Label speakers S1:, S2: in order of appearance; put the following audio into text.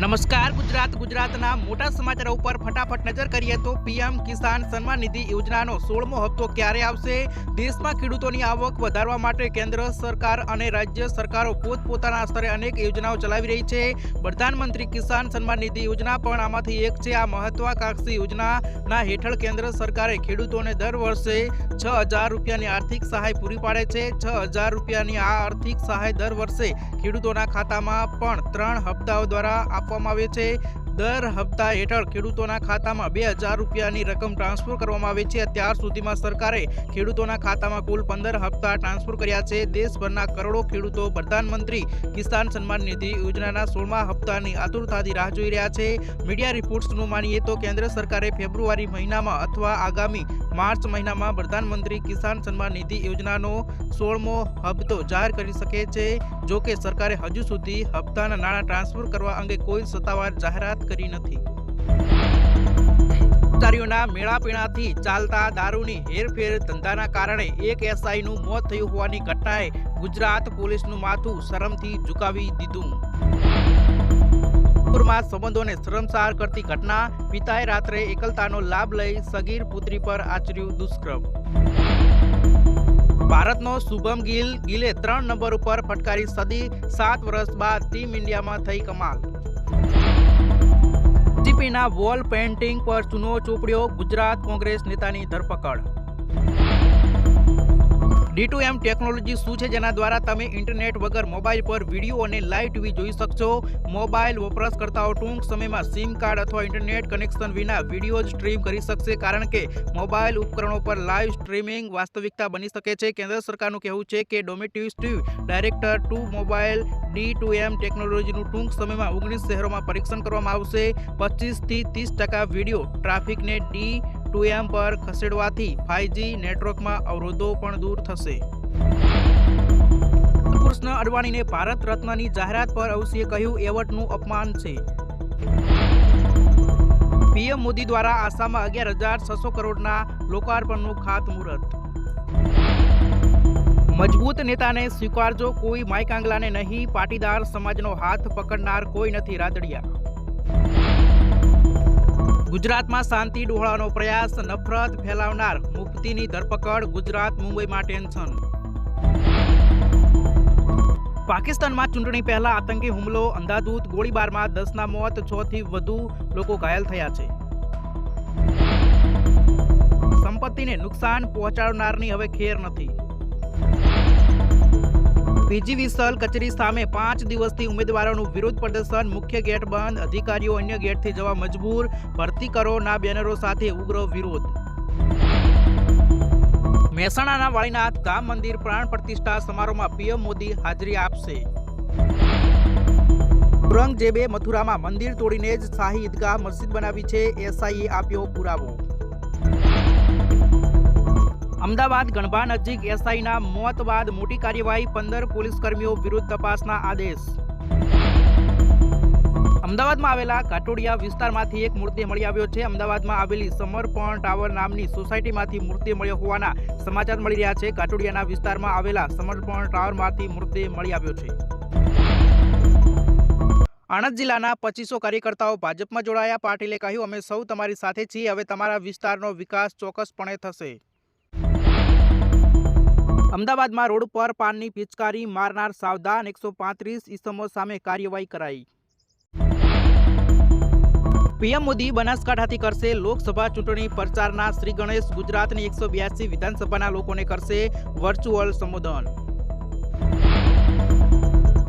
S1: નમસ્કાર, ગુજરાત ગુજરાતના મોટા સમાચારો ઉપર ફટાફટ નજર કરીએ તો પીએમ કિસાન સન્માન નિધિ યોજનાનો સોળમો હપ્તો ક્યારે આવશે? દેશમાં ખેડૂતોની આવક વધારવા માટે કેન્દ્ર સરકાર અને રાજ્ય સરકારો પોતપોતાના સ્તરે અનેક યોજનાઓ ચલાવી રહી છે. પ્રધાનમંત્રી કિસાન સન્માન નિધિ યોજના પણ આમાંથી એક છે. આ મહત્વાકાંક્ષી યોજનાના હેઠળ કેન્દ્ર સરકારે ખેડૂતોને દર વર્ષે છ હજાર રૂપિયાની આર્થિક સહાય પૂરી પાડે છે. છ હજાર રૂપિયાની આ આર્થિક સહાય દર વર્ષે ખેડૂતોના ખાતામાં પણ ત્રણ હપ્તાઓ દ્વારા આપવામાં આવે છે. દર હપ્તા હેઠળ ખેડૂતોના ખાતામાં બે હજાર રૂપિયાની રકમ ટ્રાન્સફર કરવામાં આવે છે. અત્યાર સુધીમાં સરકારે ખેડૂતોના ખાતામાં કુલ પંદર હપ્તા ટ્રાન્સફર કર્યા છે. દેશભરના કરોડો ખેડૂતો પ્રધાનમંત્રી કિસાન સન્માન નિધિ યોજનાના સોળમા હપ્તાની આતુરતાથી રાહ જોઈ રહ્યા છે. મીડિયા રિપોર્ટ્સનું માનીએ તો કેન્દ્ર સરકારે ફેબ્રુઆરી મહિનામાં અથવા આગામી માર્ચ મહિનામાં પ્રધાનમંત્રી કિસાન સન્માન નિધિ યોજનાનો સોળમો હપ્તો જાહેર કરી શકે છે. જો કે સરકારે હજુ સુધી હપ્તાના નાણાં ટ્રાન્સફર કરવા અંગે કોઈ સત્તાવાર જાહેરાત કરી નથી. કર્મચારીઓના મેળાપીણાથી ચાલતા દારૂની હેરફેર ધંધાના કારણે એક એસઆઈનું મોત થયું હોવાની ઘટનાએ ગુજરાત પોલીસનું માથું શરમથી ઝુકાવી દીધું. નાગપુરમાં સંબંધોને શરમસાર કરતી ઘટના પિતાએ રાત્રે એકલતાનો લાભ લઈ સગીર પુત્રી પર આચર્યું દુષ્કર્મ. ભારતનો શુભમ ગિલ, ગિલે ત્રણ નંબર ઉપર ફટકારી સદી, સાત વર્ષ બાદ ટીમ ઇન્ડિયામાં થઈ કમાલ. જીપીના વોલ પેઇન્ટિંગ પર ચૂનો ચોપડ્યો ગુજરાત કોંગ્રેસ નેતાની ધરપકડ. ડી ટુ એમ ટેકનોલોજી શું છે જેના દ્વારા તમે ઇન્ટરનેટ વગર મોબાઈલ પર વીડિયો અને લાઈવ ટીવી જોઈ શકશો? મોબાઈલ વપરાશકર્તાઓ ટૂંક સમયમાં સિમ કાર્ડ અથવા ઇન્ટરનેટ કનેક્શન વિના વીડિયો સ્ટ્રીમ કરી શકશે કારણ કે મોબાઈલ ઉપકરણો પર લાઈવ સ્ટ્રીમિંગ વાસ્તવિકતા બની શકે છે. કેન્દ્ર સરકારનું કહેવું છે કે ડોમેટિવ direct to mobile D to M ટેકનોલોજીનું ટૂંક સમયમાં ઓગણીસ શહેરોમાં પરીક્ષણ કરવામાં આવશે. પચીસથી ત્રીસ ટકા વીડિયો ટ્રાફિકને ડી ટુ એમ પર ખસેડવાથી ફાઇવજી નેટવર્કમાં અવરોધો પણ દૂર થશે. કૃષ્ણ અડવાણીને ભારત રત્નની જાહેરાત પર અવસીએ કહ્યું, એવોર્ડનું અપમાન છે. પીએમ મોદી દ્વારા આસામમાં અગિયાર હજાર છસો કરોડના લોકાર્પણનું ખાતમુહૂર્ત. મજબૂત નેતાને સ્વીકારજો, કોઈ માયકાંગલાને નહીં, પાટીદાર સમાજનો હાથ પકડનાર કોઈ નથી રાદડિયા. ગુજરાતમાં શાંતિ ડોળવાનો પ્રયાસ, નફરત ફેલાવનાર મુફતીની ધરપકડ, ગુજરાત મુંબઈમાં ટેન્શન. પાકિસ્તાનમાં ચૂંટણી પહેલા આતંકી હુમલો અંધાધૂત ગોળીબારમાં દસના મોત, છ થી વધુ લોકો ઘાયલ થયા છે. સંપત્તિને નુકસાન પહોંચાડનારની હવે ખેર નથી. પીજીવીસલ કચેરી સામે પાંચ દિવસથી ઉમેદવારોનું વિરોધ પ્રદર્શન, મુખ્ય ગેટ બંધ, અધિકારીઓ અન્ય ગેટથી જવા મજબૂર, ભરતી કરો ના બેનરો સાથે ઉગ્ર વિરોધ. મહેસાણાના વાળીનાથ ધામ મંદિર પ્રાણ પ્રતિષ્ઠા સમારોહમાં પીએમ મોદી હાજરી આપશે. ઔરંગઝેબે મથુરામાં મંદિર તોડીને જ શાહી ઈદગાહ મસ્જિદ બનાવી છે, એસઆઈએ આપ્યો પુરાવો. અમદાવાદ ગણભા નજીક એસઆઈના મોત બાદ મોટી કાર્યવાહી પંદર પોલીસકર્મીઓ વિરુદ્ધ તપાસના આદેશ. અમદાવાદમાં આવેલા કાટોડિયા વિસ્તારમાંથી એક મૃતદેહ મળી આવ્યો છે. અમદાવાદમાં આવેલી સમર્પણ ટાવર નામની સોસાયટીમાંથી મૃતદેહ મળ્યો હોવાના સમાચાર મળી રહ્યા છે. કાટોડિયાના વિસ્તારમાં આવેલા સમર્પણ ટાવરમાંથી મૃતદેહ મળી આવ્યો છે. આણંદ જિલ્લાના પચીસો કાર્યકર્તાઓ ભાજપમાં જોડાયા. પાટીલે કહ્યું, અમે સૌ તમારી સાથે છીએ. હવે તમારા વિસ્તારનો વિકાસ ચોક્કસપણે થશે. અમદાવાદમાં રોડ પર પાનની પિચકારી મારનાર સાવધાન એકસો પાંત્રીસ ઇસમો સામે કાર્યવાહી કરાઈ. પીએમ મોદી બનાસકાંઠાથી કરશે લોકસભા ચૂંટણી પ્રચારના શ્રી ગણેશ ગુજરાતની એકસો બ્યાસી વિધાનસભાના લોકોને કરશે વર્ચ્યુઅલ સંબોધન.